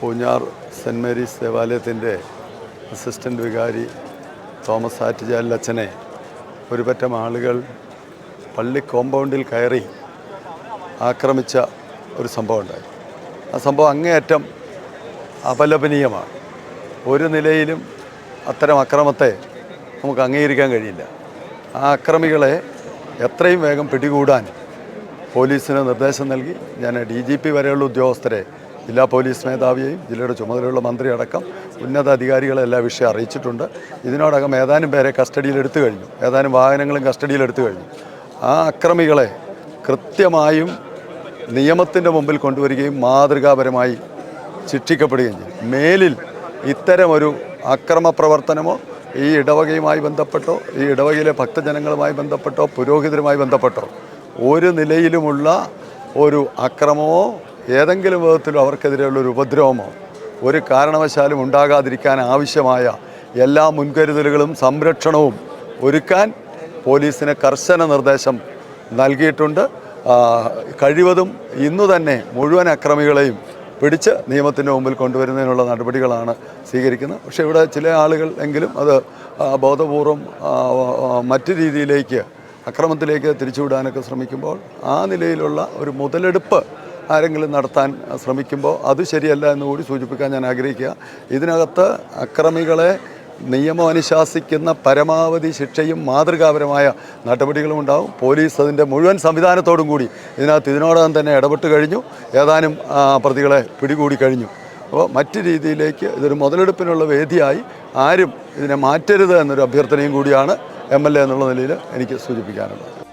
Poonjar Saint Mary's ദേവാലയത്തിന്റെ assistant വികാരി Thomas Attuchalil അച്ഛനെ ഒരുപറ്റം ആളുകൾ പള്ളി കോമ്പൗണ്ടിൽ കയറി ആക്രമിച്ച ഒരു സംഭവം ഉണ്ടായി. ആ സംഭവം അങ്ങേയറ്റം അപലപനീയമാണ്. ഒരു നിലയിലും അത്തരം അക്രമത്തെ നമുക്ക് അംഗീകരിക്കാൻ കഴിയില്ല. ആ അക്രമികളെ എത്രയും വേഗം പിടികൂടാൻ പോലീസിന് നിർദ്ദേശം നൽകി. ഞാൻ ഡി ജി പി വരെയുള്ള ഉദ്യോഗസ്ഥരെ ജില്ലാ പോലീസ് മേധാവിയെയും ജില്ലയുടെ ചുമതലയുള്ള മന്ത്രി അടക്കം ഉന്നത അധികാരികളെ എല്ലാ വിഷയം അറിയിച്ചിട്ടുണ്ട്. ഇതിനോടകം ഏതാനും പേരെ കസ്റ്റഡിയിലെടുത്തു കഴിഞ്ഞു. ഏതാനും വാഹനങ്ങളും കസ്റ്റഡിയിലെടുത്തു കഴിഞ്ഞു. ആ അക്രമികളെ കൃത്യമായും നിയമത്തിന്റെ മുമ്പിൽ കൊണ്ടുവരികയും മാതൃകാപരമായി ശിക്ഷിക്കപ്പെടുകയും ചെയ്യും മേലിൽ ഇത്തരമൊരു അക്രമ പ്രവർത്തനമോ ഈ ഇടവകയുമായി ബന്ധപ്പെട്ടോ ഈ ഇടവകയിലെ ഭക്തജനങ്ങളുമായി ബന്ധപ്പെട്ടോ പുരോഹിതരുമായി ബന്ധപ്പെട്ടോ ഒരു നിലയിലുമുള്ള ഒരു അക്രമമോ ഏതെങ്കിലും വിധത്തിലും അവർക്കെതിരെയുള്ള ഒരു ഉപദ്രവമോ ഒരു കാരണവശാലും ഉണ്ടാകാതിരിക്കാൻ ആവശ്യമായ എല്ലാ മുൻകരുതലുകളും സംരക്ഷണവും ഒരുക്കാൻ പോലീസിന് കർശന നിർദ്ദേശം നൽകിയിട്ടുണ്ട്. കഴിവതും ഇന്നു തന്നെ മുഴുവൻ അക്രമികളെയും പിടിച്ച് നിയമത്തിന്റെ മുമ്പിൽ കൊണ്ടുവരുന്നതിനുള്ള നടപടികളാണ് സ്വീകരിക്കുന്നത്. പക്ഷേ ഇവിടെ ചില ആളുകൾ എങ്കിലും അത് ബോധപൂർവം മറ്റു രീതിയിലേക്ക് അക്രമത്തിലേക്ക് തിരിച്ചുവിടാനൊക്കെ ശ്രമിക്കുമ്പോൾ ആ നിലയിലുള്ള ഒരു മുതലെടുപ്പ് ആരെങ്കിലും നടത്താൻ ശ്രമിക്കുമ്പോൾ അത് ശരിയല്ല എന്ന് കൂടി സൂചിപ്പിക്കാൻ ഞാൻ ആഗ്രഹിക്കുക. ഇതിനകത്ത് അക്രമികളെ നിയമം അനുശാസിക്കുന്ന പരമാവധി ശിക്ഷയും മാതൃകാപരമായ നടപടികളും ഉണ്ടാവും. പോലീസ് അതിന്റെ മുഴുവൻ സംവിധാനത്തോടും കൂടി ഇതിനകത്ത് ഇതിനോടകം തന്നെ ഇടപെട്ട് കഴിഞ്ഞു. ഏതാനും പ്രതികളെ പിടികൂടി കഴിഞ്ഞു. അപ്പോൾ മറ്റു രീതിയിലേക്ക് ഇതൊരു മുതലെടുപ്പിനുള്ള വേദിയായി ആരും ഇതിനെ മാറ്റരുത് എന്നൊരു അഭ്യർത്ഥനയും കൂടിയാണ് എം എൽ എ എന്നുള്ള നിലയിൽ എനിക്ക് സൂചിപ്പിക്കാനുള്ളത്.